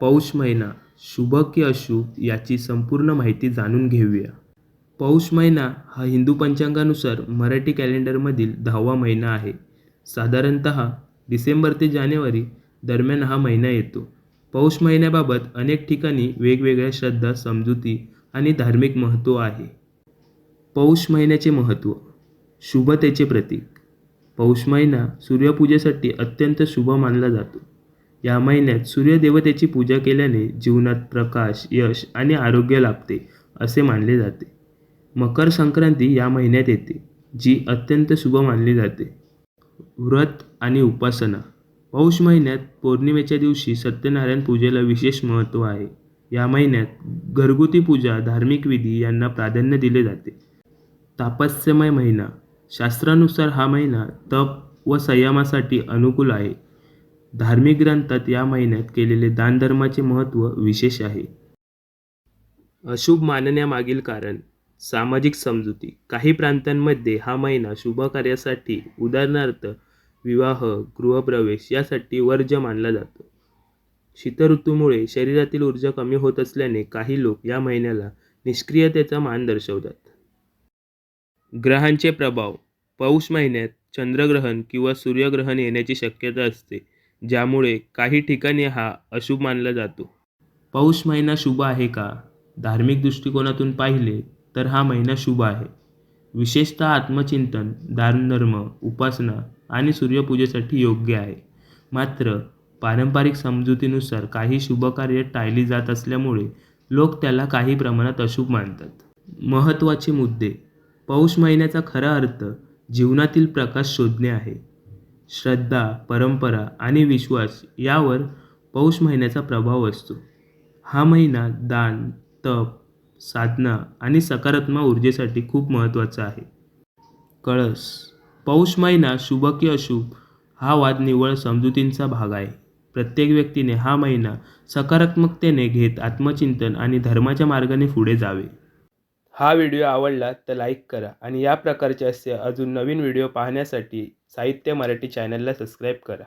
पौष महिना शुभ की अशुभ याची संपूर्ण माहिती जाणून घेऊया. पौष महिना हा हिंदू पंचांगानुसार मराठी कॅलेंडरमधील दहावा महिना आहे. साधारणत डिसेंबर ते जानेवारी दरम्यान हा महिना येतो. पौष महिन्याबाबत अनेक ठिकाणी वेगवेगळ्या श्रद्धा समजुती आणि धार्मिक महत्त्व आहे. पौष महिन्याचे महत्त्व. शुभतेचे प्रतीक. पौष महिना सूर्यपूजेसाठी अत्यंत शुभ मानला जातो. या महिन्यात सूर्यदेवतेची पूजा केल्याने जीवनात प्रकाश यश आणि आरोग्य लाभते असे मानले जाते. मकर संक्रांती या महिन्यात येते जी अत्यंत शुभ मानली जाते. व्रत आणि उपासना. पौष महिन्यात पौर्णिमेच्या दिवशी सत्यनारायण पूजेला विशेष महत्त्व आहे. या महिन्यात घरगुती पूजा धार्मिक विधी यांना प्राधान्य दिले जाते. तापस्यमय महिना. शास्त्रानुसार हा महिना तप व संयमासाठी अनुकूल आहे. धार्मिक ग्रंथात या महिन्यात केलेले दानधर्माचे महत्त्व विशेष आहे. अशुभ मानण्यामागील कारण सामाजिक समजुती. काही प्रांतांमध्ये हा महिना शुभ कार्यासाठी उदाहरणार्थ विवाह गृहप्रवेश यासाठी वर्ज मानला जातो. शीत ऋतूमुळे शरीरातील ऊर्जा कमी होत असल्याने काही लोक या महिन्याला निष्क्रियतेचा मान दर्शवतात. ग्रहांचे प्रभाव. पौष महिन्यात चंद्रग्रहण किंवा सूर्यग्रहण येण्याची शक्यता असते. ज्यामुळे काही ठिकाणी हा अशुभ मानला जातो. पौष महिना शुभ आहे का? धार्मिक दृष्टिकोनातून पाहिले तर हा महिना शुभ आहे. विशेषतः आत्मचिंतन दानधर्म उपासना आणि सूर्यपूजेसाठी योग्य आहे. मात्र पारंपरिक समजुतीनुसार काही शुभकार्य टाळली जात असल्यामुळे लोक त्याला काही प्रमाणात अशुभ मानतात. महत्त्वाचे मुद्दे. पौष महिन्याचा खरा अर्थ जीवनातील प्रकाश शोधणे आहे. श्रद्धा परंपरा आणि विश्वास यावर पौष महिन्याचा प्रभाव असतो. हा महिना दान तप साधना आणि सकारात्मक ऊर्जेसाठी खूप महत्त्वाचा आहे. कळस पौष महिना शुभ की अशुभ हा वाद निव्वळ समजुतींचा भाग आहे. प्रत्येक व्यक्तीने हा महिना सकारात्मकतेने घेत आत्मचिंतन आणि धर्माच्या मार्गाने पुढे जावे. हा व्हिडिओ आवडला तर लाईक करा आणि या प्रकारचे असे अजून नवीन व्हिडिओ पाहण्यासाठी साहित्य मराठी चॅनलला सबस्क्राईब करा.